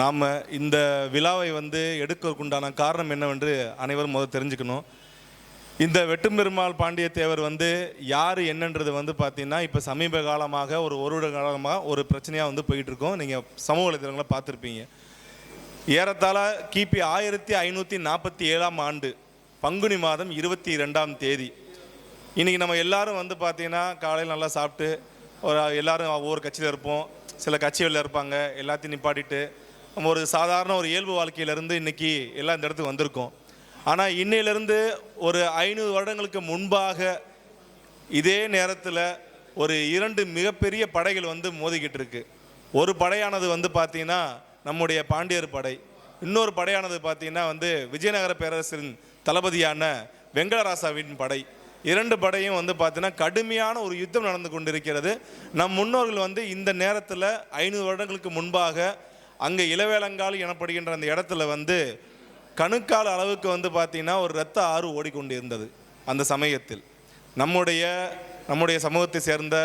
நாம் இந்த விழாவை வந்து எடுக்கிறதுக்குண்டான காரணம் என்னவென்று அனைவரும் முதல் தெரிஞ்சுக்கணும். இந்த வெட்டும்பெருமாள் பாண்டிய தேவர் வந்து யார் என்னன்றது வந்து பார்த்தீங்கன்னா இப்போ சமீப காலமாக ஒரு ஒரு காலமாக ஒரு பிரச்சனையாக வந்து போயிட்டுருக்கோம். நீங்கள் சமூக வலைதளங்களை பார்த்துருப்பீங்க. ஏறத்தாழ கிபி ஆயிரத்தி ஐநூற்றி நாற்பத்தி ஏழாம் ஆண்டு பங்குனி மாதம் இருபத்தி ரெண்டாம் தேதி. இன்றைக்கி நம்ம எல்லாரும் வந்து பார்த்தீங்கன்னா காலையில் நல்லா சாப்பிட்டு ஒரு எல்லாரும் ஒவ்வொரு கட்சியில் இருப்போம். சில கட்சிகளில் இருப்பாங்க எல்லாத்தையும் நிப்பாட்டிட்டு நம்ம ஒரு சாதாரண ஒரு இயல்பு வாழ்க்கையிலேருந்து இன்றைக்கி எல்லாம் இந்த இடத்துக்கு வந்திருக்கோம். ஆனால் இன்னையிலேருந்து ஒரு ஐநூறு வருடங்களுக்கு முன்பாக இதே நேரத்தில் ஒரு இரண்டு மிகப்பெரிய படைகள் வந்து மோதிக்கிட்டு இருக்கு. ஒரு படையானது வந்து பார்த்தீங்கன்னா நம்முடைய பாண்டியர் படை. இன்னொரு படையானது பார்த்தீங்கன்னா வந்து விஜயநகர பேரரசின் தளபதியான வெங்கடராசாவின் படை. இரண்டு படையும் வந்து பார்த்தீங்கன்னா கடுமையான ஒரு யுத்தம் நடந்து கொண்டிருக்கிறது. நம் முன்னோர்கள் வந்து இந்த நேரத்தில் ஐநூறு வருடங்களுக்கு முன்பாக அங்கே இளவேலங்கால் எனப்படுகின்ற அந்த இடத்துல வந்து கணுக்கால் அளவுக்கு வந்து பார்த்தீங்கன்னா ஒரு இரத்த ஆறு ஓடிக்கொண்டிருந்தது அந்த சமயத்தில். நம்முடைய நம்முடைய சமூகத்தை சேர்ந்த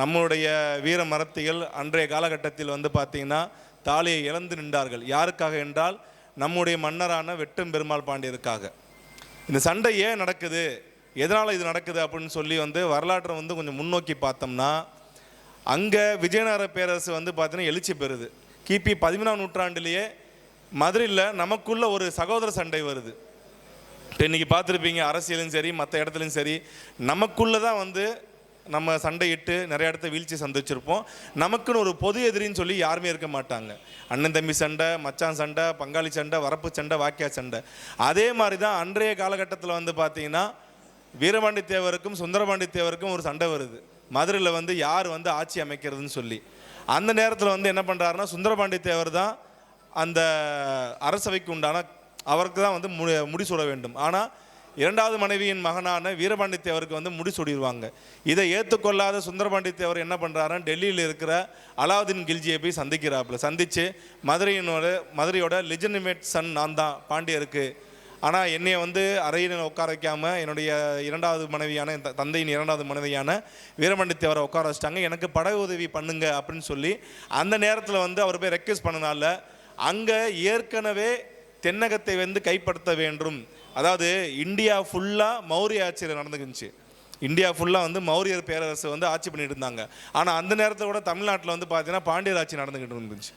நம்முடைய வீர மரத்திகள் அன்றைய காலகட்டத்தில் வந்து பார்த்தீங்கன்னா தாலியை இழந்து நின்றார்கள். யாருக்காக என்றால் நம்முடைய மன்னரான வெட்டும் பெருமாள் பாண்டியருக்காக. இந்த சண்டை ஏன் நடக்குது? எதனால் இது நடக்குது அப்படின்னு சொல்லி வந்து வரலாற்றை வந்து கொஞ்சம் முன்னோக்கி பார்த்தோம்னா அங்கே விஜயநகர பேரரசு வந்து பார்த்தீங்கன்னா எழுச்சி பெறுது. கிபி பதிமூணாம் நூற்றாண்டிலேயே மதுரையில் நமக்குள்ள ஒரு சகோதர சண்டை வருது. இன்றைக்கி இன்னைக்கு பார்த்துருப்பீங்க அரசியலும் சரி மற்ற இடத்துலையும் சரி நமக்குள்ளே தான் வந்து நம்ம சண்டையிட்டு நிறைய இடத்த வீழ்ச்சி சந்திச்சிருப்போம். நமக்குன்னு ஒரு பொது எதிரின்னு சொல்லி யாருமே இருக்க மாட்டாங்க. அண்ணன் தம்பி சண்டை மச்சான் சண்டை பங்காளி சண்டை வரப்பு சண்டை வாக்கியா சண்டை. அதே மாதிரி தான் அன்றைய காலகட்டத்தில் வந்து பார்த்தீங்கன்னா வீரபாண்டி தேவருக்கும் சுந்தரபாண்டி தேவருக்கும் ஒரு சண்டை வருது. மதுரையில் வந்து யார் வந்து ஆட்சி அமைக்கிறதுன்னு சொல்லி. அந்த நேரத்தில் வந்து என்ன பண்ணுறாருன்னா சுந்தரபாண்டி தேவர் தான் அந்த அரசவைக்கு உண்டான அவருக்கு தான் வந்து முடி முடிசூட வேண்டும். ஆனால் இரண்டாவது மனைவியின் மகனான வீரபாண்டி தேவருக்கு வந்து முடிசூடிடுவாங்க இதை ஏற்றுக்கொள்ளாத சுந்தரபாண்டி தேவர் என்ன பண்ணுறாருன்னா டெல்லியில் இருக்கிற அலாவுதீன் கில்ஜியை போய் சந்திக்கிறாப்புல. சந்தித்து மதுரையினோட மதுரையோட லெஜினிமேட் சன் நான் தான் பாண்டியருக்கு ஆனால் என்னை வந்து அறையில் உட்கார வைக்காமல் என்னுடைய இரண்டாவது மனைவியான என் த- தந்தையின் இரண்டாவது மனைவியான வீரபாண்டி தேவரை உட்கார வச்சிட்டாங்க. எனக்கு பட உதவி பண்ணுங்க அப்படின்னு சொல்லி அந்த நேரத்தில் வந்து அவர் போய் ரெக்வெஸ்ட் பண்ணனால அங்கே ஏற்கனவே தென்னகத்தை வந்து கைப்படுத்த வேண்டும். அதாவது இந்தியா ஃபுல்லாக மௌரிய ஆட்சியில் நடந்துக்கிச்சு இந்தியா ஃபுல்லாக வந்து மௌரியர் பேரரசு வந்து ஆட்சி பண்ணிட்டு இருந்தாங்க. ஆனால் அந்த நேரத்தில் கூட தமிழ்நாட்டில் வந்து பார்த்தீங்கன்னா பாண்டியர் ஆட்சி நடந்துக்கிட்டு இருந்துச்சு.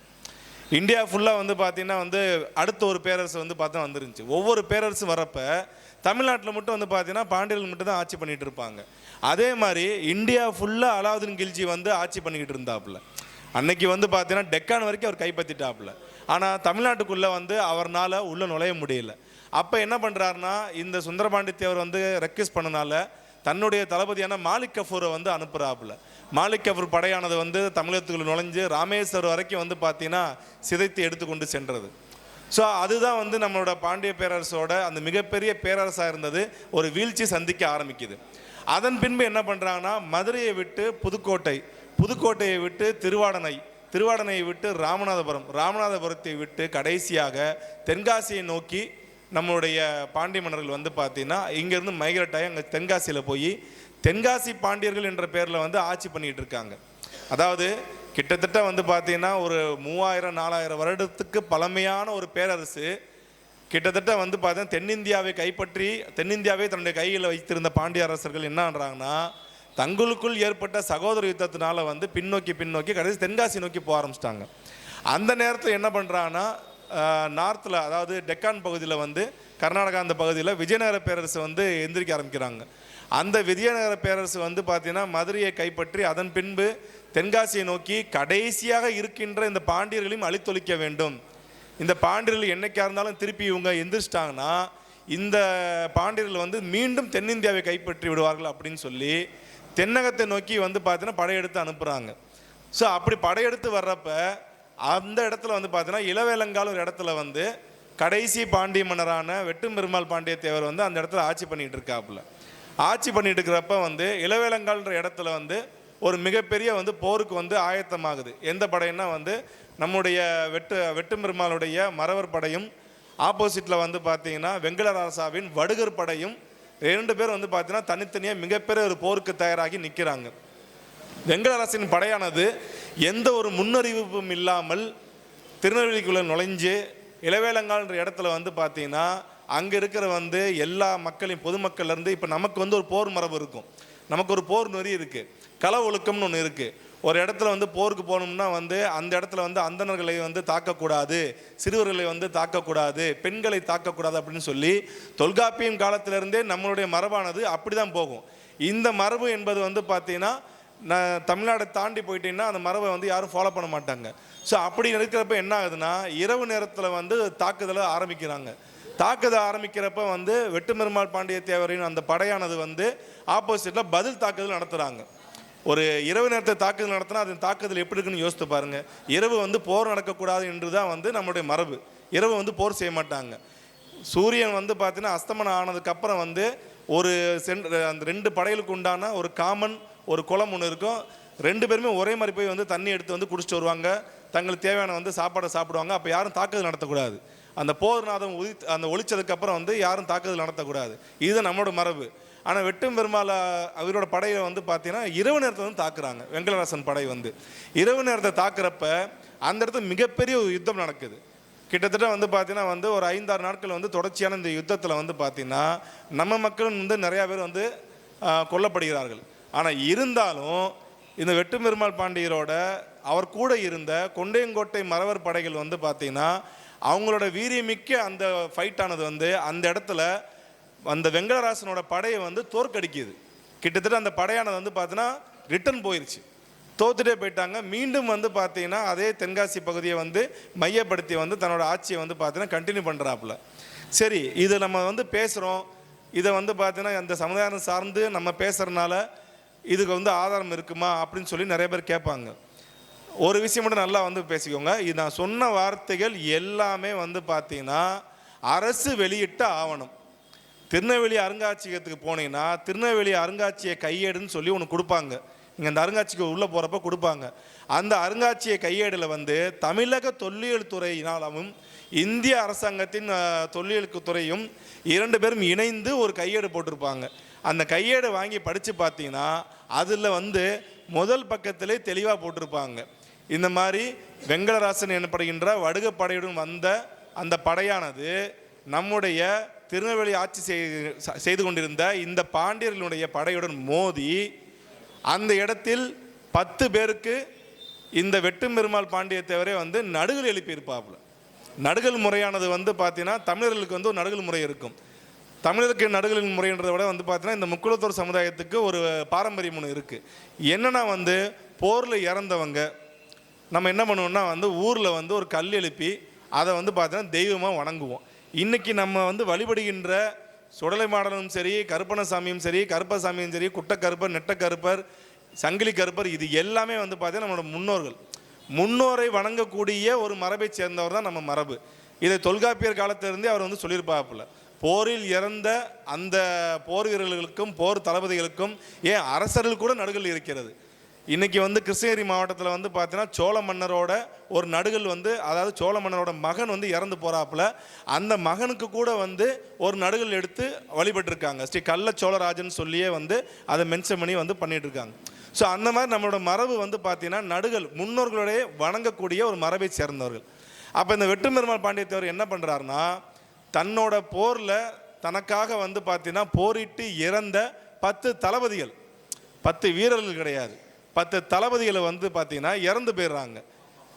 இந்தியா ஃபுல்லாக வந்து பார்த்தீங்கன்னா வந்து அடுத்த ஒரு பேரரசு வந்து பார்த்தா வந்துருந்துச்சு. ஒவ்வொரு பேரரசு வரப்போ தமிழ்நாட்டில் மட்டும் வந்து பார்த்தீங்கன்னா பாண்டியர்கள் மட்டும் தான் ஆட்சி பண்ணிட்டு இருப்பாங்க. அதே மாதிரி இந்தியா ஃபுல்லாக அலாவுதீன் கில்ஜி வந்து ஆட்சி பண்ணிக்கிட்டு இருந்தாப்புல. அன்னைக்கு வந்து பார்த்தீங்கன்னா டெக்கான் வரைக்கும் அவர் கைப்பற்றிட்டாப்புல. ஆனால் தமிழ்நாட்டுக்குள்ளே வந்து அவர்னால் உள்ளே நுழைய முடியல. அப்போ என்ன பண்ணுறாருன்னா இந்த சுந்தரபாண்டி தேவர் வந்து ரெக்வஸ்ட் பண்ணனால தன்னுடைய தளபதியான மாலிக் கஃபூரை வந்து அனுப்புகிறாப்புல மாலிக் கஃபூர் படையானது வந்து தமிழகத்துக்குள்ள நுழைஞ்சு ராமேஸ்வரம் வரைக்கும் வந்து பார்த்தீங்கன்னா சிதைத்து எடுத்துக்கொண்டு சென்றது. ஸோ அதுதான் வந்து நம்மளோட பாண்டிய பேரரசோட அந்த மிகப்பெரிய பேரரசாக இருந்தது ஒரு வீழ்ச்சி சந்திக்க ஆரம்பிக்குது. அதன் பின்பு என்ன பண்ணுறாங்கன்னா மதுரையை விட்டு புதுக்கோட்டை புதுக்கோட்டையை விட்டு திருவாடனை திருவாடனையை விட்டு ராமநாதபுரம் ராமநாதபுரத்தை விட்டு கடைசியாக தென்காசியை நோக்கி நம்மளுடைய பாண்டிய மன்னர்கள் வந்து பார்த்தீங்கன்னா இங்கேருந்து மைக்ரேட் ஆகி அங்கே தென்காசியில் போய் தென்காசி பாண்டியர்கள் என்ற பேரில் வந்து ஆட்சி பண்ணிகிட்டு இருக்காங்க. அதாவது கிட்டத்தட்ட வந்து பார்த்தீங்கன்னா ஒரு மூவாயிரம் நாலாயிரம் வருடத்துக்கு பழமையான ஒரு பேரரசு கிட்டத்தட்ட வந்து பார்த்தீங்கன்னா தென்னிந்தியாவை கைப்பற்றி தென்னிந்தியாவை தன்னுடைய கையில் வைத்திருந்த பாண்டிய அரசர்கள் என்னன்றாங்கன்னா தங்களுக்குள் ஏற்பட்ட சகோதர யுத்தத்தினால வந்து பின்னோக்கி பின்னோக்கி கடைசி தென்காசி நோக்கி போக ஆரம்பிச்சிட்டாங்க. அந்த நேரத்தில் என்ன பண்ணுறாங்கன்னா நார்த்தில் அதாவது டெக்கான் பகுதியில் வந்து கர்நாடகா அந்த பகுதியில் விஜயநகர பேரரசு வந்து எந்திரிக்க ஆரம்பிக்கிறாங்க. அந்த விஜயநகர பேரரசு வந்து பார்த்தீங்கன்னா மதுரையை கைப்பற்றி அதன் பின்பு தென்காசியை நோக்கி கடைசியாக இருக்கின்ற இந்த பாண்டியர்களையும் அழித்தொழிக்க வேண்டும். இந்த பாண்டியர்கள் என்னைக்கா இருந்தாலும் திருப்பி இவங்க எந்திரிச்சிட்டாங்கன்னா இந்த பாண்டியர்கள் வந்து மீண்டும் தென்னிந்தியாவை கைப்பற்றி விடுவார்கள் அப்படின்னு சொல்லி தென்னகத்தை நோக்கி வந்து பார்த்தீங்கன்னா படையெடுத்து அனுப்புகிறாங்க ஸோ அப்படி படையெடுத்து வர்றப்போ அந்த இடத்துல வந்து பார்த்தீங்கன்னா இளவேலங்கால் ஒரு இடத்துல வந்து கடைசி பாண்டிய மன்னரான வெட்டும் பெருமாள் பாண்டிய தேவர் வந்து அந்த இடத்துல ஆட்சி பண்ணிகிட்டு இருக்காப்புல. ஆட்சி பண்ணிட்டு இருக்கிறப்ப வந்து இளவேலங்கால்ன்ற இடத்துல வந்து ஒரு மிகப்பெரிய வந்து போருக்கு வந்து ஆயத்தமாகுது. எந்த படைன்னா வந்து நம்முடைய வெட்டு வெட்டும் பெருமாளுடைய மறவர் படையும் ஆப்போசிட்டில் வந்து பார்த்தீங்கன்னா வெங்கடராசாவின் வடுகர் படையும் ரெண்டு பேர் வந்து பார்த்தீங்கன்னா தனித்தனியாக மிகப்பெரிய ஒரு போருக்கு தயாராகி நிற்கிறாங்க வெங்கடரசின் படையானது எந்த ஒரு முன்னறிவிப்பும் இல்லாமல் திருநெல்வேலிக்குள்ளே நுழைஞ்சு இளவேலங்கால்ன்ற இடத்துல வந்து பார்த்தீங்கன்னா அங்கே இருக்கிற வந்து எல்லா மக்களையும் பொதுமக்கள்லேருந்து இப்போ நமக்கு வந்து ஒரு போர் மரபு இருக்கும். நமக்கு ஒரு போர் நெறி இருக்குது கள ஒழுக்கம்னு ஒன்று இருக்குது ஒரு இடத்துல வந்து போருக்கு போகணும்னா வந்து அந்த இடத்துல வந்து அந்தணர்களை வந்து தாக்கக்கூடாது சிறுவர்களை வந்து தாக்கக்கூடாது பெண்களை தாக்கக்கூடாது அப்படின்னு சொல்லி தொல்காப்பியம் காலத்திலிருந்தே நம்மளுடைய மரபானது அப்படி தான் போகும். இந்த மரபு என்பது வந்து பார்த்தீங்கன்னா நான் தமிழ்நாடை தாண்டி போயிட்டீங்கன்னா அந்த மரபை வந்து யாரும் ஃபாலோ பண்ண மாட்டாங்க. ஸோ அப்படி இருக்கிறப்ப என்ன ஆகுதுன்னா இரவு நேரத்தில் வந்து தாக்குதலை ஆரம்பிக்கிறாங்க. தாக்குதல் ஆரம்பிக்கிறப்ப வந்து வெட்டுமெருமாள் பாண்டிய தேவரின் அந்த படையானது வந்து ஆப்போசிட்டில் பதில் தாக்குதல் நடத்துகிறாங்க ஒரு இரவு நேரத்தை தாக்குதல் நடத்தினா அதன் தாக்குதல் எப்படி இருக்குன்னு யோசித்து பாருங்க. இரவு வந்து போர் நடக்கக்கூடாது என்று தான் வந்து நம்மளுடைய மரபு. இரவு வந்து போர் செய்ய மாட்டாங்க. சூரியன் வந்து பார்த்தீங்கன்னா அஸ்தமனம் ஆனதுக்கப்புறம் வந்து ஒரு சென் அந்த ரெண்டு படைகளுக்கு உண்டான ஒரு காமன் ஒரு குளம் ஒன்று இருக்கும். ரெண்டு பேருமே ஒரே மாதிரி போய் வந்து தண்ணி எடுத்து வந்து குடிச்சிட்டு வருவாங்க. தங்களுக்கு தேவையான வந்து சாப்பாடை சாப்பிடுவாங்க. அப்போ யாரும் தாக்குதல் நடத்தக்கூடாது. அந்த போர் நாதம் உதி அந்த ஒழிச்சதுக்கப்புறம் வந்து யாரும் தாக்குதல் நடத்தக்கூடாது. இதுதான் நம்மளோட மரபு. ஆனால் வெட்டும் பெருமாள் அவரோட படையை வந்து பார்த்தீங்கன்னா இரவு நேரத்தை வந்து தாக்குறாங்க. வெங்கடராசன் படை வந்து. இரவு நேரத்தை தாக்குறப்ப அந்த இடத்துல மிகப்பெரிய ஒரு யுத்தம் நடக்குது. கிட்டத்தட்ட வந்து பார்த்தீங்கன்னா வந்து ஒரு ஐந்தாறு நாட்கள் வந்து தொடர்ச்சியான இந்த யுத்தத்தில் வந்து பார்த்தீங்கன்னா நம்ம மக்களும் வந்து நிறையா பேர் வந்து கொல்லப்படுகிறார்கள். ஆனால் இருந்தாலும் இந்த வெட்டுப்பெருமாள் பாண்டியரோட அவர் கூட இருந்த கொண்டையங்கோட்டை மறவர் படைகள் வந்து பார்த்தீங்கன்னா அவங்களோட வீரியமிக்க அந்த ஃபைட்டானது வந்து அந்த இடத்துல அந்த வெங்கடராசனோட படையை வந்து தோற்கடிக்குது. கிட்டத்தட்ட அந்த படையானது வந்து பார்த்தீங்கன்னா ரிட்டர்ன் போயிடுச்சு தோத்துட்டே போயிட்டாங்க. மீண்டும் வந்து பார்த்தீங்கன்னா அதே தென்காசி பகுதியை வந்து மையப்படுத்தி வந்து தன்னோட ஆட்சியை வந்து பார்த்தீங்கன்னா கண்டினியூ பண்ணுறாப்புல சரி இது நம்ம வந்து பேசுகிறோம் இதை வந்து பார்த்தீங்கன்னா அந்த சமுதாயம் சார்ந்து நம்ம பேசுகிறனால இதுக்கு வந்து ஆதாரம் இருக்குமா அப்படின்னு சொல்லி நிறைய பேர் கேட்பாங்க. ஒரு விஷயம் மட்டும் நல்லா வந்து பேசிக்கோங்க. இது நான் சொன்ன வார்த்தைகள் எல்லாமே வந்து பார்த்தீங்கன்னா அரசு வெளியிட்ட ஆவணம். திருநெல்வேலி அருங்காட்சியகத்துக்கு போனீங்கன்னா திருநெல்வேலி அருங்காட்சியக கையேடுன்னு சொல்லி ஒன்று கொடுப்பாங்க. நீங்கள் அந்த அருங்காட்சியகம் உள்ளே போகிறப்ப கொடுப்பாங்க. அந்த அருங்காட்சியக கையேடில் வந்து தமிழக தொல்லியல் துறையினாலும் இந்திய அரசாங்கத்தின் தொல்லியலுக்கு தொல்லியல் துறையும் இரண்டு பேரும் இணைந்து ஒரு கையேடு போட்டிருப்பாங்க. அந்த கையேடு வாங்கி படித்து பார்த்தீங்கன்னா அதில் வந்து முதல் பக்கத்திலே தெளிவாக போட்டிருப்பாங்க. இந்த மாதிரி வெங்கடராசன் எனப்படுகின்ற வடுக படையுடன் வந்த அந்த படையானது நம்முடைய திருநெல்வேலி ஆட்சி செய்- செய்து கொண்டிருந்த இந்த பாண்டியர்களுடைய படையுடன் மோதி அந்த இடத்தில் பத்து பேருக்கு இந்த வெட்டும் பெருமாள் பாண்டியத்தேவரே வந்து நடுகள் எழுப்பியிருப்பாப்புல. நடுகள் முறையானது வந்து பார்த்தீங்கன்னா தமிழர்களுக்கு வந்து ஒரு நடுகள் முறை இருக்கும். தமிழருக்கு நடுகளின் முறைன்றதை விட வந்து பார்த்தீங்கன்னா இந்த முக்குளத்தூர் சமுதாயத்துக்கு ஒரு பாரம்பரியம் ஒன்று இருக்குது என்னன்னா வந்து போரில் இறந்தவங்க நம்ம என்ன பண்ணுவோம்னா வந்து ஊரில் வந்து ஒரு கல் எழுப்பி அதை வந்து பார்த்தீங்கன்னா தெய்வமாக வணங்குவோம். இன்றைக்கி நம்ம வந்து வழிபடுகின்ற சுடலை மாடலும் சரி கருப்பணசாமியும் சரி கருப்பசாமியும் சரி குட்டக்கருப்பர் நெட்டக்கருப்பர் சங்கிலி கருப்பர் இது எல்லாமே வந்து பார்த்தீங்கன்னா நம்மளோட முன்னோர்கள். முன்னோரை வணங்கக்கூடிய ஒரு மரபை சேர்ந்தவர் தான் நம்ம மரபு. இதை தொல்காப்பியர் காலத்திலிருந்தே அவர் வந்து சொல்லியிருப்பாப்புல. போரில் இறந்த அந்த போர் வீரர்களுக்கும் போர் தளபதிகளுக்கும் ஏன் அரசர்கள் கூட நடுகள் இருக்கிறது? இன்றைக்கி வந்து கிருஷ்ணகிரி மாவட்டத்தில் வந்து பார்த்தீங்கன்னா சோழ மன்னரோட ஒரு நடுகள் வந்து அதாவது சோழ மன்னரோட மகன் வந்து இறந்து போகிறாப்புல அந்த மகனுக்கு கூட வந்து ஒரு நடுகள் எடுத்து வழிபட்டிருக்காங்க. ஸ்ரீ கள்ள சோழராஜன் சொல்லியே வந்து அதை மென்ஷன் பண்ணி வந்து பண்ணிகிட்ருக்காங்க ஸோ அந்த மாதிரி நம்மளோட மரபு வந்து பார்த்தீங்கன்னா நடுகள் முன்னோர்களுடைய வணங்கக்கூடிய ஒரு மரபை சேர்ந்தவர்கள். அப்போ இந்த வெட்டுமெருமாள் பாண்டியத்தேவர் என்ன பண்ணுறாருன்னா தன்னோட போரில் தனக்காக வந்து பார்த்தீங்கன்னா போரிட்டு இறந்த பத்து தளபதிகள். பத்து வீரர்கள் கிடையாது. பத்து தளபதிகளை வந்து பார்த்தீங்கன்னா இறந்து போயிடுறாங்க.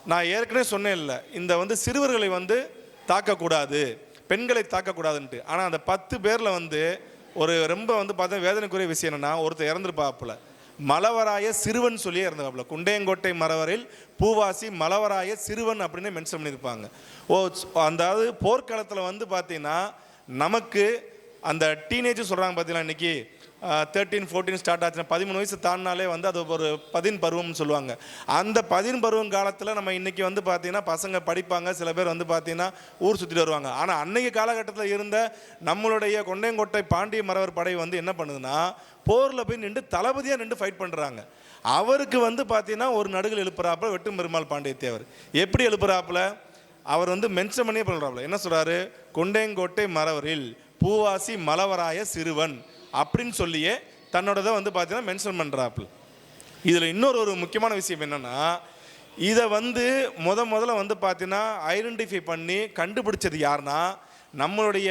நான் ஏற்கனவே சொன்னேன் இல்லை இந்த வந்து சிறுவர்களை வந்து தாக்கக்கூடாது பெண்களை தாக்கக்கூடாதுன்ட்டு. ஆனால் அந்த பத்து பேரில் வந்து ஒரு ரொம்ப வந்து பார்த்தா வேதனைக்குரிய விஷயம் என்னென்னா ஒருத்தர் இறந்துருப்பாப்புல. மலவராய சிறுவன் சொல்லியே இருந்தாப்புல குண்டையங்கோட்டை மரவரில் பூவாசி மலவராய சிறுவன் அப்படின்னு மென்ஷன் பண்ணியிருப்பாங்க. ஓ அதாவது போர்க்களத்தில் வந்து பார்த்தீங்கன்னா நமக்கு அந்த டீனேஜ் சொல்கிறாங்க பார்த்தீங்களா இன்னைக்கு? தேர்ட்டீன் ஃபோர்டீன் ஸ்டார்ட் ஆச்சுன்னா பதிமூணு வயசு தாண்டினாலே வந்து அது ஒரு பதின் பருவம்னு சொல்லுவாங்க. அந்த பதின் பருவம் காலத்தில் நம்ம இன்றைக்கி வந்து பார்த்திங்கன்னா பசங்க படிப்பாங்க சில பேர் வந்து பார்த்திங்கன்னா ஊர் சுற்றிட்டு வருவாங்க. ஆனால் அன்னைக்கு காலகட்டத்தில் இருந்த நம்மளுடைய கொண்டையங்கோட்டை பாண்டிய மரவர் படை வந்து என்ன பண்ணுதுன்னா போரில் போய் நின்று தளபதியாக நின்று ஃபைட் பண்ணுறாங்க அவருக்கு வந்து பார்த்தீங்கன்னா ஒரு நடுகள் எழுப்புறாப்புல வெட்டும் பெருமாள் பாண்டியத்தேவர். எப்படி எழுப்புறாப்புல? அவர் வந்து மென்ஷன் பண்ணியே பண்ணுறாப்புல என்ன சொல்கிறாரு கொண்டையங்கோட்டை மரவரில் பூவாசி மலவராய சிறுவன். அப்படின்னு சொல்லியே தன்னோடதை வந்து பார்த்தீங்கன்னா மென்ஷன் பண்ணுறாப்புல இதில் இன்னொரு ஒரு முக்கியமான விஷயம் என்னென்னா இதை வந்து முத முதல்ல வந்து பார்த்தீங்கன்னா ஐடென்டிஃபை பண்ணி கண்டுபிடிச்சது யாருன்னா நம்மளுடைய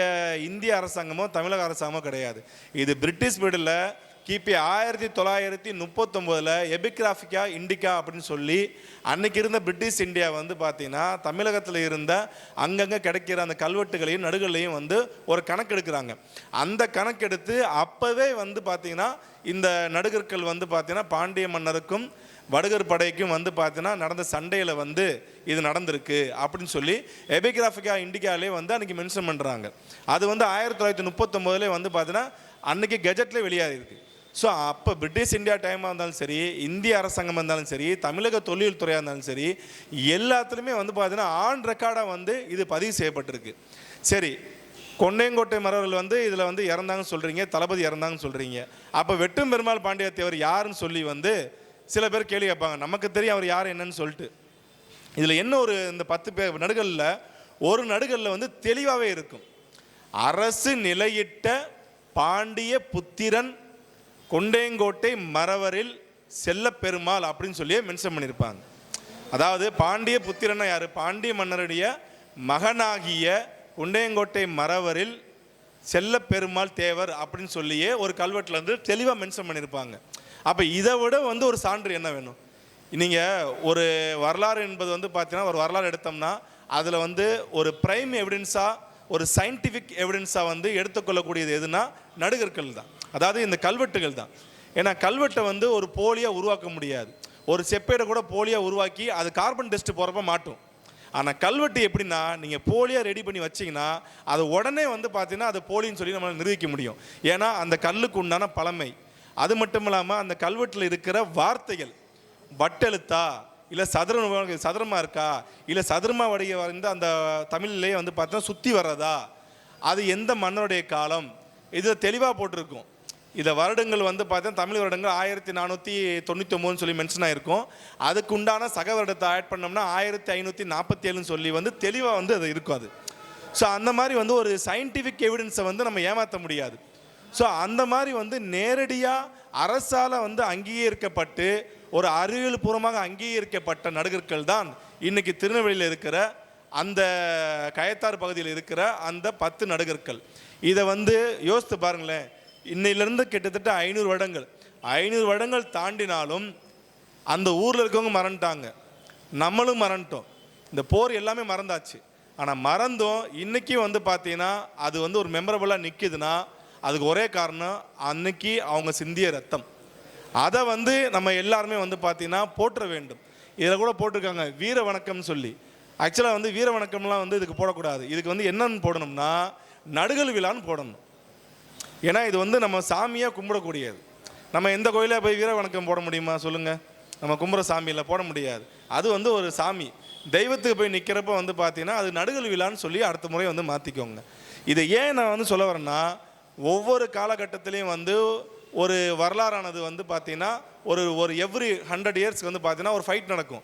இந்திய அரசாங்கமோ தமிழக அரசாங்கமோ கிடையாது. இது பிரிட்டிஷ் பீரியடில் கிபி ஆயிரத்தி தொள்ளாயிரத்தி முப்பத்தொம்போதில் எபிகிராஃபிக்கா இண்டிகா அப்படின்னு சொல்லி அன்னைக்கு இருந்த பிரிட்டிஷ் இந்தியா வந்து பார்த்தீங்கன்னா தமிழகத்தில் இருந்த அங்கங்கே கிடைக்கிற அந்த கல்வெட்டுகளையும் நடுகளையும் வந்து ஒரு கணக்கு எடுக்கிறாங்க அந்த கணக்கெடுத்து அப்போவே வந்து பார்த்திங்கன்னா இந்த நடுகர்கள் வந்து பார்த்தீங்கன்னா பாண்டிய மன்னருக்கும் வடுகர் படைக்கும் வந்து பார்த்தீங்கன்னா நடந்த சண்டையில் வந்து இது நடந்திருக்கு அப்படின்னு சொல்லி எபிகிராஃபிக்கா இண்டிகாலே வந்து அன்றைக்கி மென்ஷன் பண்ணுறாங்க அது வந்து ஆயிரத்தி தொள்ளாயிரத்தி முப்பத்தொம்போதுலேயே வந்து பார்த்தீங்கன்னா அன்றைக்கி கெஜெட்டில் வெளியாகிருக்கு ஸோ அப்போ பிரிட்டிஷ் இந்தியா டைமாக இருந்தாலும் சரி இந்திய அரசாங்கம் இருந்தாலும் சரி தமிழக தொழில் துறையாக இருந்தாலும் சரி எல்லாத்துலேயுமே வந்து பார்த்தீங்கன்னா ஆன் ரெக்கார்டாக வந்து இது பதிவு செய்யப்பட்டிருக்கு. சரி கொண்டையங்கோட்டை மரவர்கள் வந்து இதில் வந்து இறந்தாங்கன்னு சொல்கிறீங்க தளபதி இறந்தாங்கன்னு சொல்கிறீங்க அப்போ வெட்டும் பெருமாள் பாண்டியத்தேவர் யாருன்னு சொல்லி வந்து சில பேர் கேள்வி கேட்பாங்க. நமக்கு தெரியும் அவர் யார் என்னன்னு சொல்லிட்டு. இதில் என்ன ஒரு இந்த பத்து பேர் நடுகளில் ஒரு நடுகளில் வந்து தெளிவாகவே இருக்கும். அரசு நிலையிட்ட பாண்டிய புத்திரன் கொண்டையங்கோட்டை மறவரில் செல்லப்பெருமாள் அப்படின்னு சொல்லியே மென்ஷன் பண்ணியிருப்பாங்க அதாவது பாண்டிய புத்திரனா யார்? பாண்டிய மன்னருடைய மகனாகிய கொண்டையங்கோட்டை மறவரில் செல்லப்பெருமாள் தேவர் அப்படின்னு சொல்லியே ஒரு கல்வெட்டில் வந்து தெளிவாக மென்ஷன் பண்ணியிருப்பாங்க அப்போ இதை விட வந்து ஒரு சான்று என்ன வேணும்? நீங்கள் ஒரு வரலாறு என்பது வந்து பார்த்தீங்கன்னா ஒரு வரலாறு எடுத்தோம்னா அதில் வந்து ஒரு ப்ரைம் எவிடன்ஸாக ஒரு சயின்டிஃபிக் எவிடன்ஸாக வந்து எடுத்துக்கொள்ளக்கூடியது எதுனா நடுகற்கள் தான் அதாவது இந்த கல்வெட்டுகள் தான். ஏன்னா கல்வெட்டை வந்து ஒரு போலியாக உருவாக்க முடியாது. ஒரு செப்பேடை கூட போலியாக உருவாக்கி அது கார்பன் டெஸ்ட் போகிறப்ப மாட்டும். ஆனால் கல்வெட்டு எப்படின்னா நீங்கள் போலியாக ரெடி பண்ணி வச்சீங்கன்னா அது உடனே வந்து பார்த்தீங்கன்னா அது போலின்னு சொல்லி நம்மளால் நிரூபிக்க முடியும். ஏன்னா அந்த கல்லுக்கு உண்டான பழமை. அது மட்டும் இல்லாமல் அந்த கல்வெட்டில் இருக்கிற வார்த்தைகள் வட்டெழுத்தா இல்லை சதுர சதுரமாக இருக்கா இல்லை சதுரமா வடிக வந்து அந்த தமிழ்லேயே வந்து பார்த்தா சுற்றி வர்றதா அது எந்த மன்னருடைய காலம் இது தெளிவாக போட்டிருக்கும். இதை வருடங்கள் வந்து பார்த்தா தமிழ் வருடங்கள் ஆயிரத்தி நானூற்றி தொண்ணூற்றி ஒம்போதுன்னு சொல்லி மென்ஷன் ஆகிருக்கும் அதுக்கு உண்டான சக வருடத்தை ஆட் பண்ணோம்னா ஆயிரத்தி ஐநூற்றி நாற்பத்தி ஏழுன்னு சொல்லி வந்து தெளிவாக வந்து அது இருக்கும் அது. ஸோ அந்த மாதிரி வந்து ஒரு சயின்டிஃபிக் எவிடன்ஸை வந்து நம்ம ஏமாற்ற முடியாது. ஸோ அந்த மாதிரி வந்து நேரடியாக அரசால் வந்து அங்கீகரிக்கப்பட்டு ஒரு அறிவியல் பூர்வமாக அங்கீகரிக்கப்பட்ட நடுகர்கள் தான் இன்னைக்கு திருநெல்வேலியில் இருக்கிற அந்த கயத்தார் பகுதியில் இருக்கிற அந்த பத்து நடுகர்கள். இதை வந்து யோசித்து பாருங்களேன். இன்னையிலேருந்து கிட்டத்தட்ட ஐநூறு வருடங்கள். ஐநூறு வருடங்கள் தாண்டினாலும் அந்த ஊரில் இருக்கவங்க மறந்துட்டாங்க. நம்மளும் மறந்துட்டோம். இந்த போர் எல்லாமே மறந்தாச்சு. ஆனால் மறந்தும். இன்றைக்கி வந்து பார்த்தீங்கன்னா அது வந்து ஒரு மெமரபுளாக நிற்கிதுன்னா அதுக்கு ஒரே காரணம் அன்னைக்கு அவங்க சிந்திய ரத்தம். அதை வந்து நம்ம எல்லாருமே வந்து பார்த்தீங்கன்னா போற்ற வேண்டும். இதில் கூட போட்டிருக்காங்க வீர வணக்கம்னு சொல்லி. ஆக்சுவலாக வந்து வீர வணக்கம்லாம் வந்து இதுக்கு போடக்கூடாது. இதுக்கு வந்து என்னன்னு போடணும்னா நடுகள் விழான்னு போடணும். ஏன்னா இது வந்து நம்ம சாமியாக கும்பிடக்கூடியது. நம்ம எந்த கோயிலாக போய் வீர வணக்கம் போட முடியுமா? சொல்லுங்கள் நம்ம கும்புற சாமியில் போட முடியாது. அது வந்து ஒரு சாமி. தெய்வத்துக்கு போய் நிற்கிறப்ப வந்து பார்த்தீங்கன்னா அது நடுகள் விழான்னு சொல்லி அடுத்த முறை வந்து மாற்றிக்கோங்க இதை ஏன் நான் வந்து சொல்ல வரேன்னா ஒவ்வொரு காலகட்டத்திலையும் வந்து ஒரு வரலாறானது வந்து பார்த்தீங்கன்னா ஒரு ஒரு எவ்ரி ஹண்ட்ரட் இயர்ஸ்க்கு வந்து பார்த்தீங்கன்னா ஒரு ஃபைட் நடக்கும்.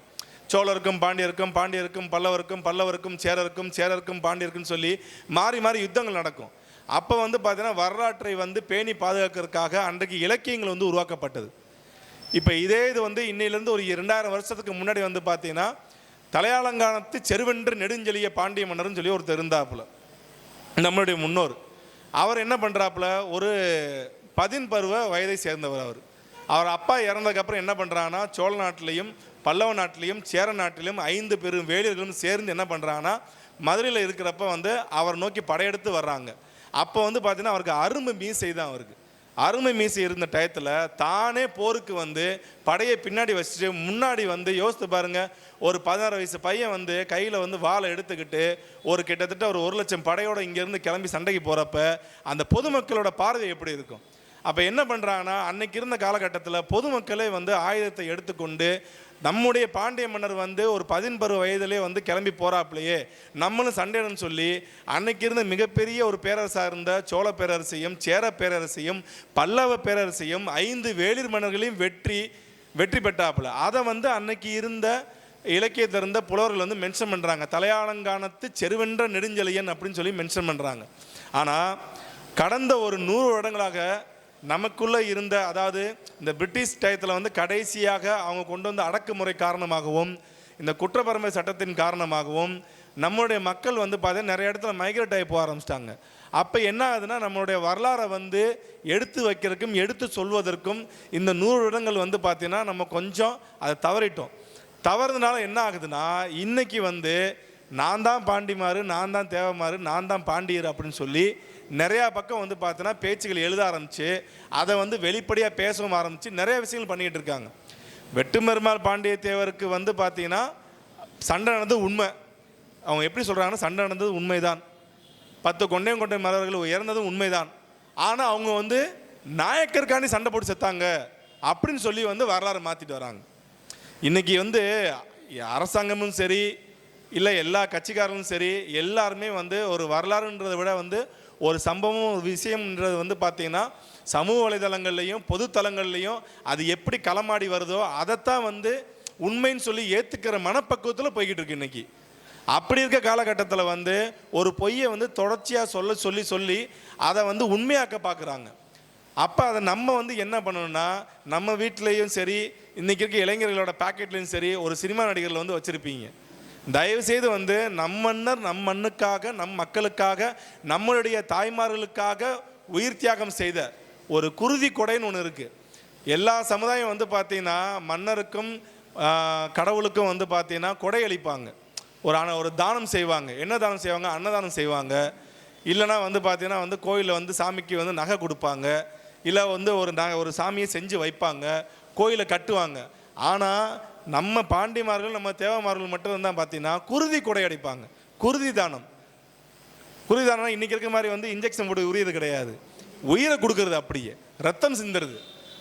சோழருக்கும் பாண்டியருக்கும் பாண்டியருக்கும் பல்லவருக்கும் பல்லவருக்கும் சேரருக்கும் சேரருக்கும் பாண்டியருக்கும் சொல்லி மாறி மாறி யுத்தங்கள் நடக்கும். அப்போ வந்து பார்த்தீங்கன்னா வரலாற்றை வந்து பேணி பாதுகாக்கிறதுக்காக அன்றைக்கு இலக்கியங்கள் வந்து உருவாக்கப்பட்டது. இப்போ இதே இது வந்து இன்னிலேருந்து ஒரு இரண்டாயிரம் வருஷத்துக்கு முன்னாடி வந்து பார்த்தீங்கன்னா தலையாலங்கானத்து செருவென்று நெடுஞ்செழிய பாண்டிய மன்னர்னு சொல்லி ஒருத்தர் இருந்தாப்புல. நம்மளுடைய முன்னோர். அவர் என்ன பண்ணுறாப்புல ஒரு பதின் பருவ வயதை சேர்ந்தவர் அவர். அவர் அப்பா இறந்ததுக்கப்புறம் என்ன பண்ணுறாங்கன்னா சோழ நாட்டிலையும் பல்லவ நாட்டிலையும் சேர நாட்டிலையும் ஐந்து பெரும் வேலியர்களும் சேர்ந்து என்ன பண்ணுறாங்கன்னா மதுரையில் இருக்கிறப்ப வந்து அவர் நோக்கி படையெடுத்து வர்றாங்க. அப்போ வந்து பார்த்தீங்கன்னா அவருக்கு அருமை மீசை தான் அவருக்கு. அருமை மீசை இருந்த டயத்தில் தானே போருக்கு வந்து படையை பின்னாடி வச்சுட்டு முன்னாடி வந்து யோசித்து பாருங்கள் ஒரு பதினாறு வயசு பையன் வந்து கையில் வந்து வாழை எடுத்துக்கிட்டு ஒரு கிட்டத்தட்ட ஒரு ஒரு லட்சம் படையோடு இங்கேருந்து கிளம்பி சண்டைக்கு போகிறப்ப அந்த பொதுமக்களோட பார்வை எப்படி இருக்கும்? அப்போ என்ன பண்ணுறாங்கன்னா அன்னைக்கு இருந்த காலகட்டத்தில் பொதுமக்களே வந்து ஆயுதத்தை எடுத்துக்கொண்டு நம்முடைய பாண்டிய மன்னர் வந்து ஒரு பதின்பரு வயதிலே வந்து கிளம்பி போகிறாப்புலையே நம்மளும் சண்டையிடன்னு சொல்லி அன்னைக்கு இருந்த மிகப்பெரிய ஒரு பேரரசாக இருந்த சோழ பேரரசையும் சேர பேரரசையும் பல்லவ பேரரசையும் ஐந்து வேளிர் மன்னர்களையும் வெற்றி வெற்றி பெற்றாப்புல. அதை வந்து அன்னைக்கு இருந்த இலக்கியத்தில் இருந்த புலவர்கள் வந்து மென்ஷன் பண்ணுறாங்க தலையாலங்கானத்து செருவென்ற நெடுஞ்செழியன் அப்படின்னு சொல்லி மென்ஷன் பண்ணுறாங்க ஆனால் கடந்த ஒரு நூறு வருடங்களாக நமக்குள்ளே இருந்த அதாவது இந்த பிரிட்டிஷ் டயத்தில் வந்து கடைசியாக அவங்க கொண்டு வந்த அடக்குமுறை காரணமாகவும் இந்த குற்றப்பரம்பரை சட்டத்தின் காரணமாகவும் நம்மளுடைய மக்கள் வந்து பார்த்தீங்கன்னா நிறைய இடத்துல மைக்ரேட் ஆகி போக ஆரம்பிச்சிட்டாங்க. அப்போ என்ன ஆகுதுன்னா நம்மளுடைய வரலாறை வந்து எடுத்து வைக்கிறதுக்கும் எடுத்து சொல்வதற்கும் இந்த நூறு இடங்கள் வந்து பார்த்திங்கன்னா நம்ம கொஞ்சம் அதை தவறிட்டோம். தவறுனால என்ன ஆகுதுன்னா இன்றைக்கி வந்து நான் தான் பாண்டிமாறு நான் தான் தேவமாறு நான் தான் பாண்டியர் அப்படின்னு சொல்லி நிறையா பக்கம் வந்து பார்த்தீங்கன்னா பேச்சுகள் எழுத ஆரம்பித்து அதை வந்து வெளிப்படையாக பேசவும் ஆரம்பித்து நிறைய விஷயங்கள் பண்ணிகிட்டு இருக்காங்க. வெட்டுமெருமாள் பாண்டிய தேவருக்கு வந்து பார்த்தீங்கன்னா சண்டை நடந்தது உண்மை. அவங்க எப்படி சொல்கிறாங்கன்னா சண்டை நடந்தது உண்மைதான். பத்து கொண்டையும் கொண்டை மலர்கள் உயர்ந்ததும் உண்மைதான். ஆனால் அவங்க வந்து நாயக்கருக்காண்டி சண்டை போட்டு செத்தாங்க அப்படின்னு சொல்லி வந்து வரலாறு மாற்றிட்டு வராங்க. இன்றைக்கி வந்து அரசாங்கமும் சரி இல்லை எல்லா கட்சிக்காரங்களும் சரி எல்லாருமே வந்து ஒரு வரலாறுன்றதை விட வந்து ஒரு சம்பவம் ஒரு விஷயம்ன்றது வந்து பார்த்தீங்கன்னா சமூக வலைதளங்கள்லையும் பொது தளங்கள்லையும் அது எப்படி களமாடி வருதோ அதைத்தான் வந்து உண்மைன்னு சொல்லி ஏற்றுக்கிற மனப்பக்குவத்தில் போய்கிட்டு இருக்கு இன்றைக்கி அப்படி இருக்க காலகட்டத்தில் வந்து ஒரு பொய்யை வந்து தொடர்ச்சியாக சொல்ல சொல்லி சொல்லி அதை வந்து உண்மையாக்க பார்க்குறாங்க அப்போ அதை நம்ம வந்து என்ன பண்ணணும்னா நம்ம வீட்லேயும் சரி இன்றைக்கி இருக்க இளைஞர்களோட பேக்கெட்லேயும் சரி ஒரு சினிமா நடிகர்கள் வந்து வச்சுருப்பீங்க. தயவுசெய்து வந்து நம் மன்னர் நம் மண்ணுக்காக நம் மக்களுக்காக நம்மளுடைய தாய்மார்களுக்காக உயிர் தியாகம் செய்த ஒரு குருதி கொடைன்னு ஒன்று இருக்குது எல்லா சமுதாயம் வந்து பார்த்தீங்கன்னா மன்னருக்கும் கடவுளுக்கும் வந்து பார்த்தீங்கன்னா கொடை அளிப்பாங்க. ஒரு ஆனால் ஒரு தானம் செய்வாங்க. என்ன தானம் செய்வாங்க? அன்னதானம் செய்வாங்க. இல்லைனா வந்து பார்த்திங்கன்னா வந்து கோயிலில் வந்து சாமிக்கு வந்து நகை கொடுப்பாங்க. இல்லை வந்து ஒரு ந ஒரு சாமியை செஞ்சு வைப்பாங்க. கோயிலை கட்டுவாங்க. ஆனால் நம்ம பாண்டிமார்கள் நம்ம தேவமார்கள் மட்டும் தான் பார்த்தீங்கன்னா குருதி கொடை அடிப்பாங்க. குருதி தானம். குருதி தானம் இன்றைக்கி இருக்க மாதிரி வந்து இன்ஜெக்ஷன் போட்டு உரியது கிடையாது. உயிரை கொடுக்கறது அப்படியே. ரத்தம் சிந்துறது.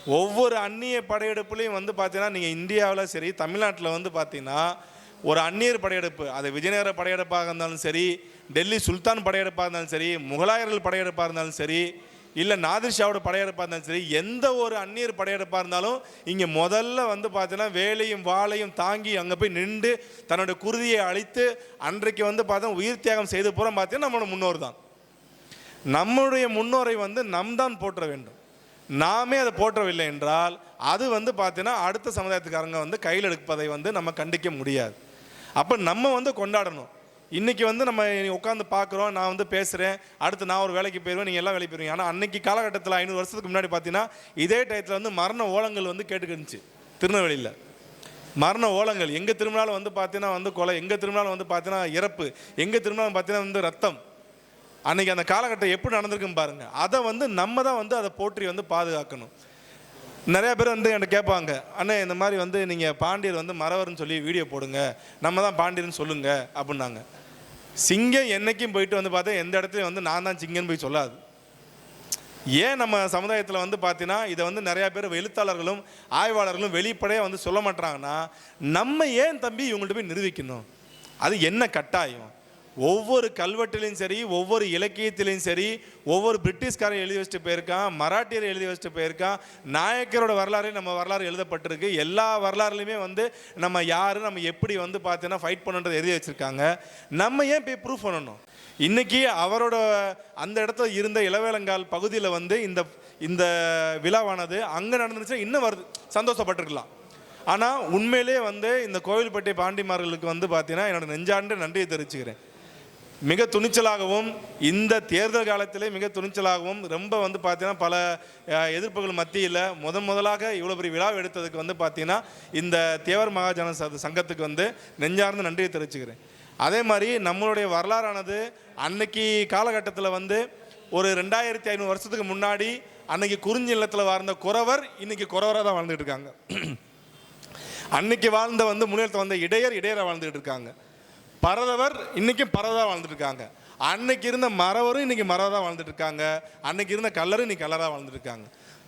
ஒவ்வொரு அந்நிய படையெடுப்புலையும் வந்து பார்த்தீங்கன்னா நீங்கள் இந்தியாவில் சரி தமிழ்நாட்டில் வந்து பார்த்தீங்கன்னா ஒரு அந்நியர் படையெடுப்பு அது விஜயநகர படையெடுப்பாக இருந்தாலும் சரி டெல்லி சுல்தான் படையெடுப்பாக இருந்தாலும் சரி முகலாயர்கள் படையெடுப்பாக இருந்தாலும் சரி இல்லை நாதிர்ஷாவோட படையெடுப்பாக இருந்தாலும் சரி எந்த ஒரு அந்நியர் படையெடுப்பாக இருந்தாலும் இங்கே முதல்ல வந்து பார்த்தீங்கன்னா வேலையும் வாளையும் தாங்கி அங்கே போய் நின்று தன்னோட குருதியை அழித்து அன்றைக்கு வந்து பார்த்தா உயிர் தியாகம் செய்து போகிறோம் பார்த்தீங்கன்னா நம்மளோட முன்னோர் தான். நம்முடைய முன்னோரை வந்து நம் தான் போற்ற வேண்டும். நாமே அதை போற்றவில்லை என்றால் அது வந்து பார்த்தீங்கன்னா அடுத்த சமுதாயத்துக்காரங்க வந்து கையில் எடுப்பதை வந்து நம்ம கண்டிக்க முடியாது. அப்போ நம்ம வந்து கொண்டாடணும். இன்னைக்கு வந்து நம்ம உட்காந்து பார்க்குறோம் நான் வந்து பேசுகிறேன் அடுத்து நான் ஒரு வேலைக்கு போயிடுவேன் நீங்கள் எல்லாம் வேலைக்கு போயிருவீங்க. ஆனால் அன்றைக்கி காலகட்டத்தில் ஐநூறு வருஷத்துக்கு முன்னாடி பார்த்தீங்கன்னா இதே டயத்தில் வந்து மரண ஓலங்கள் வந்து கேட்டுக்கிருந்துச்சு திருநெல்வேலியில். மரண ஓலங்கள் எங்கே திரும்பினாலும் வந்து பார்த்தீங்கன்னா வந்து கொலை எங்கே திரும்பினாலும் வந்து பார்த்தீங்கன்னா இறப்பு எங்கே திரும்பினாலும் பார்த்தீங்கன்னா வந்து ரத்தம். அன்னைக்கு அந்த காலகட்டம் எப்படி நடந்திருக்குன்னு பாருங்கள் அதை வந்து நம்ம தான் வந்து அதை போற்றி வந்து பாதுகாக்கணும். நிறைய பேர் வந்து என்கிட்ட கேட்பாங்க அண்ணே இந்த மாதிரி வந்து நீங்கள் பாண்டியர் வந்து மறவர்னு சொல்லி வீடியோ போடுங்க நம்ம தான் பாண்டியர்னு சொல்லுங்க அப்படின்னாங்க. சிங்கம் என்னைக்கும் போயிட்டு வந்து பார்த்தா எந்த இடத்துலையும் வந்து நான் தான் சிங்கம்னு போய் சொல்லாது. ஏன் நம்ம சமுதாயத்தில் வந்து பார்த்தீங்கன்னா இதை வந்து நிறையா பேர் எழுத்தாளர்களும் ஆய்வாளர்களும் வெளிப்படையாக வந்து சொல்ல மாட்டாங்கன்னா நம்ம ஏன் தம்பி இவங்கள்ட்ட போய் நிரூபிக்கணும்? அது என்ன கட்டாயம்? ஒவ்வொரு கல்வெட்டுலையும் சரி ஒவ்வொரு இலக்கியத்திலையும் சரி ஒவ்வொரு பிரிட்டிஷ்காரன் எழுதி வச்சுட்டு போயிருக்கான் மராட்டியர் எழுதி வச்சுட்டு போயிருக்கான் நாயக்கரோட வரலாறு நம்ம வரலாறு எழுதப்பட்டிருக்கு. எல்லா வரலாறுலையுமே வந்து நம்ம யார் நம்ம எப்படி வந்து பார்த்தீங்கன்னா ஃபைட் பண்ணுன்றது எழுதி வச்சுருக்காங்க. நம்ம ஏன் போய் ப்ரூஃப் பண்ணணும்? இன்றைக்கி அவரோட அந்த இடத்துல இருந்த இளவேலங்கால் பகுதியில் வந்து இந்த இந்த விழாவானது அங்கே நடந்துச்சுன்னா இன்னும் வருது சந்தோஷப்பட்டிருக்கலாம். ஆனால் உண்மையிலே வந்து இந்த கோவில்பட்டி பாண்டிமார்களுக்கு வந்து பார்த்தீங்கன்னா என்னோட நெஞ்சாண்டு நன்றியை தெரிவிச்சுக்கிறேன். மிக துணிச்சலாகவும் இந்த தேர்தல் காலத்திலே மிக துணிச்சலாகவும் ரொம்ப வந்து பார்த்தீங்கன்னா பல எதிர்ப்புகள் மத்தியில் முதன் முதலாக இவ்வளோ பெரிய விழா எடுத்ததுக்கு வந்து பார்த்தீங்கன்னா இந்த தேவர் மகாஜன ச- சங்கத்துக்கு வந்து நெஞ்சார்ந்து நன்றியை தெரிவிச்சுக்கிறேன். அதே மாதிரி நம்மளுடைய வரலாறானது அன்னைக்கு காலகட்டத்தில் வந்து ஒரு ரெண்டாயிரத்தி ஐநூறு வருஷத்துக்கு முன்னாடி அன்னைக்கு குறிஞ்சி நிலத்தில் வாழ்ந்த குறவர் இன்னைக்கு குறவராக தான் வாழ்ந்துட்டு இருக்காங்க. அன்னைக்கு வாழ்ந்த வந்து முன்னிலத்தில் வந்த இடையர் இடையராக வாழ்ந்துட்டு இருக்காங்க. பரதவர் இன்றைக்கும் பரதா வாழ்ந்துட்டு இருக்காங்க அன்னைக்கு இருந்த மறவரும் இன்னைக்கு மரதாக வாழ்ந்துட்டு இருக்காங்க அன்னைக்கு இருந்த கல்லரும் இன்னைக்கு கல்லராக வாழ்ந்துட்டு இருக்காங்க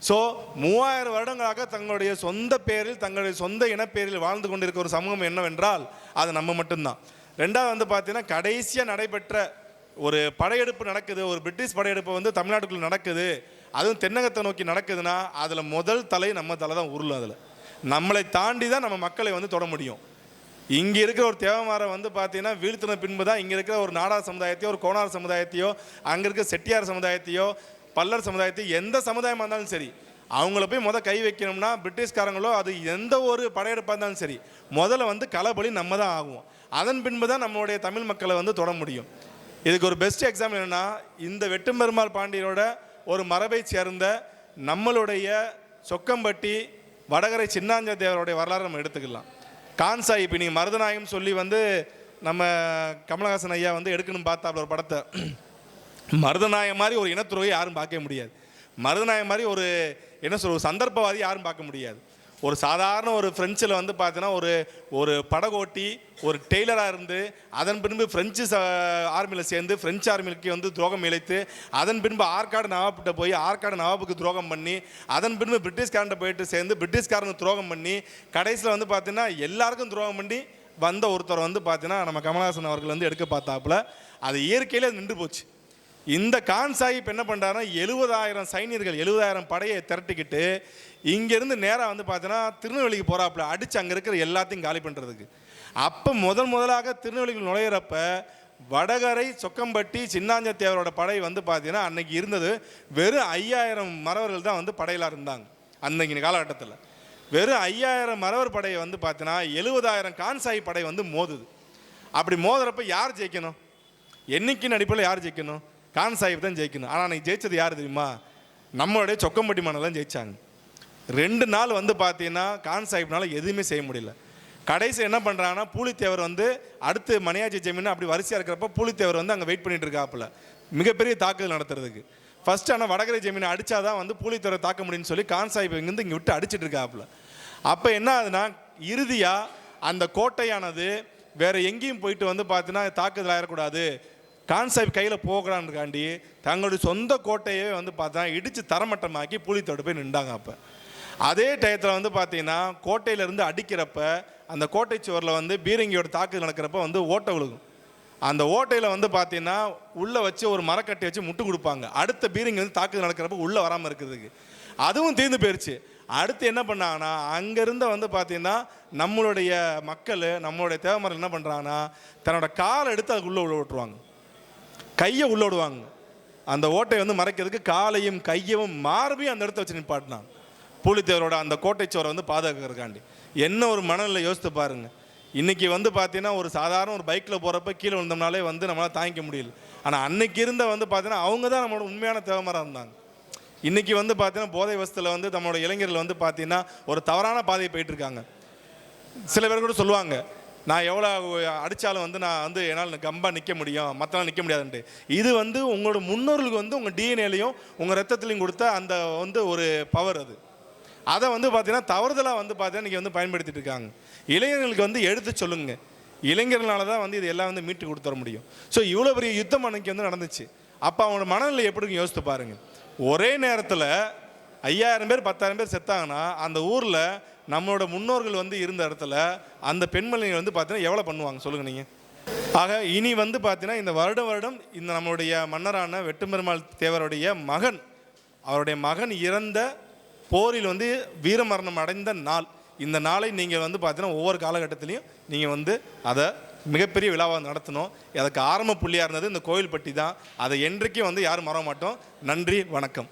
ஸோ மூவாயிரம் வருடங்களாக தங்களுடைய சொந்த பேரில் தங்களுடைய சொந்த இனப்பேரில் வாழ்ந்து கொண்டிருக்க ஒரு சமூகம் என்னவென்றால் அது நம்ம மட்டும்தான். ரெண்டாவது வந்து பார்த்தீங்கன்னா கடைசியாக நடைபெற்ற ஒரு படையெடுப்பு நடக்குது. ஒரு பிரிட்டிஷ் படையெடுப்பு வந்து தமிழ்நாட்டுக்குள்ள நடக்குது. அதுவும் தென்னகத்தை நோக்கி நடக்குதுன்னா அதில் முதல் தலை நம்ம தலை தான் உருளும் அதில். நம்மளை தாண்டி தான் நம்ம மக்களை வந்து தொட முடியும். இங்கே இருக்கிற ஒரு தேவமாரை வந்து பார்த்தீங்கன்னா வீழ்த்தின பின்பு தான் இங்கே இருக்கிற ஒரு நாடார் சமுதாயத்தையோ ஒரு கோணார் சமுதாயத்தையோ அங்கே இருக்கிற செட்டியார் சமுதாயத்தையோ பல்லர் சமுதாயத்தையோ எந்த சமுதாயமாக இருந்தாலும் சரி அவங்கள போய் முதல் கை வைக்கணும்னா பிரிட்டிஷ்காரங்களோ அது எந்த ஒரு படையெடுப்பாக இருந்தாலும் சரி முதல்ல வந்து களபலி நம்ம தான் ஆகும் அதன் பின்பு தான் நம்மளுடைய தமிழ் மக்களை வந்து தொட முடியும். இதுக்கு ஒரு பெஸ்ட் எக்ஸாம்பிள் என்னென்னா இந்த வெட்டும்பெருமாள் பாண்டியரோட ஒரு மரபை சேர்ந்த நம்மளுடைய சொக்கம்பட்டி வடகரை சின்னாஞ்ச தேவருடைய வரலாறு நம்ம எடுத்துக்கலாம். கான்சாய் இப்போ நீங்கள் மருதநாயகம் சொல்லி வந்து நம்ம கமலஹாசன் ஐயா வந்து எடுக்கணும் பார்த்தாப்புல ஒரு படத்தை. மருதநாயகம் மாதிரி ஒரு இனத்துறையை யாரும் பார்க்க முடியாது. மருதநாயகம் மாதிரி ஒரு என்ன சொல்ற ஒரு சந்தர்ப்பவாதி யாரும் பார்க்க முடியாது. ஒரு சாதாரண ஒரு ஃப்ரெஞ்சில் வந்து பார்த்தீங்கன்னா ஒரு ஒரு படகோட்டி ஒரு டெய்லராக இருந்து அதன் பின்பு ஃப்ரெஞ்சு ஆர்மியில் சேர்ந்து ஃப்ரெஞ்சு ஆர்மிக்கு வந்து துரோகம் இழைத்து அதன் பின்பு ஆற்காடு நவாப்கிட்ட போய் ஆற்காடு நவாபுக்கு துரோகம் பண்ணி அதன் பின்பு பிரிட்டிஷ்காரன்ட்ட போயிட்டு சேர்ந்து பிரிட்டிஷ்காரனுக்கு துரோகம் பண்ணி கடைசியில் வந்து பார்த்தீங்கன்னா எல்லாருக்கும் துரோகம் பண்ணி வந்த ஒருத்தர் வந்து பார்த்தீங்கன்னா நம்ம கமல்ஹாசன் அவர்கள் வந்து எடுக்க பார்த்தாப்புல. அது இயற்கையிலே நின்று போச்சு. இந்த கான் சாஹிப் என்ன பண்ணுறாருன்னா எழுபதாயிரம் சைனியர்கள் எழுபதாயிரம் படையை திரட்டிக்கிட்டு இங்கேருந்து நேராக வந்து பார்த்தீங்கன்னா திருநெல்வேலிக்கு போகிறாப்புல அடித்து அங்கே இருக்கிற எல்லாத்தையும் காலி பண்ணுறதுக்கு அப்போ முதல் முதலாக திருநெல்வேலிக்கு நுழையிறப்ப வடகரை சொக்கம்பட்டி சின்னாஞ்சத்தேவரோட படை வந்து பார்த்தீங்கன்னா அன்னைக்கு இருந்தது. வெறும் ஐயாயிரம் மறவர்கள் தான் வந்து படையிலாக இருந்தாங்க அன்னைக்கு காலகட்டத்தில். வெறும் ஐயாயிரம் மறவர் படையை வந்து பார்த்தீங்கன்னா எழுபதாயிரம் கான்சாய் படை வந்து மோதுது. அப்படி மோதுறப்ப யார் ஜெயிக்கணும்? எண்ணிக்கையின் அடிப்படையில் யார் ஜெயிக்கணும்? கான் சாஹிப் தான் ஜெயிக்கணும். ஆனால் அன்னைக்கு ஜெயிச்சது யார் தெரியுமா? நம்மளுடைய சொக்கம்பட்டி மன்னன் ஜெயிச்சாங்க. ரெண்டு நாள் வந்து பார்த்தீங்கன்னா கான் சாஹிப்னால எதுவுமே செய்ய முடியல. கடைசி என்ன பண்ணுறாங்கன்னா பூலித்தேவர் வந்து அடுத்து மணியாஜி ஜெமீன் அப்படி வரிசையாக இருக்கிறப்ப பூலித்தேவர் வந்து அங்கே வெயிட் பண்ணிட்டு இருக்காப்புல. மிகப்பெரிய தாக்குதல் நடத்துறதுக்கு. ஃபர்ஸ்ட் ஆனால் வடகரை ஜெமினை அடித்தா தான் வந்து பூலித்தேவரை தாக்க முடியும்னு சொல்லி கான் சாஹிப் இங்கேருந்து இங்கே விட்டு அடிச்சிட்டு இருக்காப்புல. அப்போ என்ன ஆகுதுன்னா இறுதியாக அந்த கோட்டையானது வேறு எங்கேயும் போயிட்டு வந்து பார்த்தீங்கன்னா தாக்குதல் ஆயிடக்கூடாது கான்சாப் கையில் போகிறான்னுக்காண்டி தங்களுடைய சொந்த கோட்டையே வந்து பார்த்தா இடித்து தரமட்டமாக்கி புலித்தோடு போய் நின்றாங்க அப்போ. அதே டயத்தில் வந்து பார்த்தீங்கன்னா கோட்டையிலேருந்து அடிக்கிறப்ப அந்த கோட்டை சுவரில் வந்து பீரங்கியோட தாக்குதல் நடக்கிறப்ப வந்து ஓட்டை விழுகும் அந்த ஓட்டையில் வந்து பார்த்தீங்கன்னா உள்ளே வச்சு ஒரு மரக்கட்டை வச்சு முட்டு கொடுப்பாங்க. அடுத்த பீரங்கி வந்து தாக்குதல் நடக்கிறப்ப உள்ளே வராமல் இருக்கிறதுக்கு. அதுவும் தீர்ந்து போயிடுச்சு அடுத்து என்ன பண்ணாங்கன்னா அங்கேருந்து வந்து பார்த்தீங்கன்னா நம்மளுடைய மக்கள் நம்மளுடைய தேவமரம் என்ன பண்ணுறாங்கன்னா தன்னோட காலை எடுத்து அதுக்குள்ளே உள்ள விட்டுருவாங்க கையை உள்ளோடுவாங்க. அந்த ஓட்டை வந்து மறைக்கிறதுக்கு காலையும் கையவும் மார்பையும் அந்த இடத்த வச்சு நிப்பாட்டினாங்க பூலித்தேவரோட அந்த கோட்டைச்சோரை வந்து பாதுகாக்கிறதுக்காண்டி. என்ன ஒரு மனநிலை யோசித்து பாருங்க. இன்னைக்கு வந்து பார்த்தீங்கன்னா ஒரு சாதாரண ஒரு பைக்கில் போகிறப்ப கீழே விழுந்தோம்னாலே வந்து நம்மளால் தாங்கிக்க முடியல. ஆனால் அன்னைக்கு இருந்த வந்து பார்த்தீங்கன்னா அவங்க தான் நம்மளோட உண்மையான தேவமரம் இருந்தாங்க. இன்றைக்கி வந்து பார்த்தீங்கன்னா போதை வசத்தில் வந்து நம்மளோட இளைஞர்கள் வந்து பார்த்தீங்கன்னா ஒரு தவறான பாதையை போயிட்டுருக்காங்க சில பேர் கூட சொல்லுவாங்க நான் எவ்வளோ அடித்தாலும் வந்து நான் வந்து என்னால் கம்பாக நிற்க முடியும் மற்றலாம் நிற்க முடியாதுன்ட்டு. இது வந்து உங்களோட முன்னோர்களுக்கு வந்து உங்கள் டிஎன்ஏலையும் உங்கள் ரத்தத்துலையும் கொடுத்த அந்த வந்து ஒரு பவர் அது. அதை வந்து பார்த்தீங்கன்னா தவறுதலாக வந்து பார்த்தீங்கன்னா இன்றைக்கி வந்து பயன்படுத்திட்டு இருக்காங்க. இளைஞர்களுக்கு வந்து எடுத்து சொல்லுங்க. இளைஞர்களால் தான் வந்து இது எல்லாம் வந்து மீட்டு கொடுத்துட முடியும். ஸோ இவ்வளோ பெரிய யுத்தம் அன்னைக்கு வந்து நடந்துச்சு. அப்போ அவனோட மனநிலை எப்படி யோசித்து பாருங்கள் ஒரே நேரத்தில் ஐயாயிரம் பேர் பத்தாயிரம் பேர் செத்தாங்கன்னா அந்த ஊரில் நம்மளோட முன்னோர்கள் வந்து இருந்த இடத்துல அந்த பெண்மணிகள் வந்து பார்த்தீங்கன்னா எவ்வளோ பண்ணுவாங்க? சொல்லுங்க நீங்கள் ஆக இனி வந்து பார்த்தீங்கன்னா இந்த வருடம் வருடம் இந்த நம்மளுடைய மன்னரான வெட்டுப்பெருமாள் தேவருடைய மகன் அவருடைய மகன் இறந்த போரில் வந்து வீரமரணம் அடைந்த நாள். இந்த நாளை நீங்கள் வந்து பார்த்தீங்கன்னா ஒவ்வொரு காலகட்டத்திலையும் நீங்கள் வந்து அதை மிகப்பெரிய விழாவாக நடத்தணும். அதுக்கு ஆரம்ப புள்ளியாக இருந்தது இந்த கோயில்பட்டி தான். அதை என்றைக்கும் வந்து யாரும் மறக்க மாட்டோம். நன்றி வணக்கம்.